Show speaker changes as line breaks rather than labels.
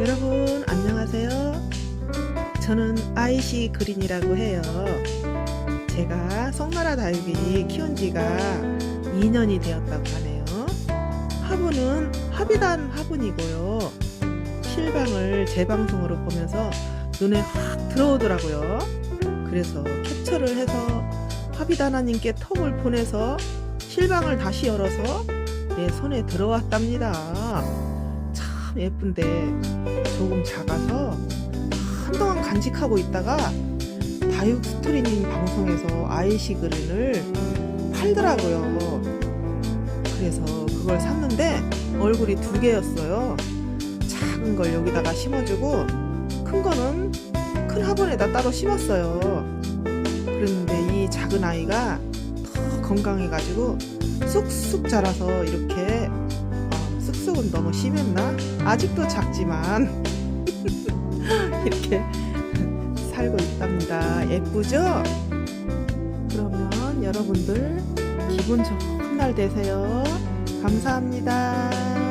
여러분 안녕하세요. 저는 아이시 그린이라고 해요. 제가 송나라 다육이 키운 지가 2년이 되었다고 하네요. 화분은 화비단 화분이고요. 실방을 제 방송으로 보면서 눈에 확 들어오더라고요. 그래서 캡처를 해서 화비단하님께 톡을 보내서 실방을 다시 열어서 내 손에 들어왔답니다. 참 예쁜데 조금 작아서 한동안 간직하고 있다가 다육 스토리님 방송에서 아이시 그린을 팔더라고요. 그래서 그걸 샀는데 얼굴이 두 개였어요. 작은 걸 여기다가 심어주고 큰 거는 큰 화분에다 따로 심었어요. 그랬는데 이 작은 아이가 더 건강해가지고 쑥쑥 자라서 이렇게 어, 쑥쑥은 너무 심했나? 아직도 작지만 이렇게 살고 있답니다. 예쁘죠? 그러면 여러분들 기분 좋은 날 되세요. 감사합니다.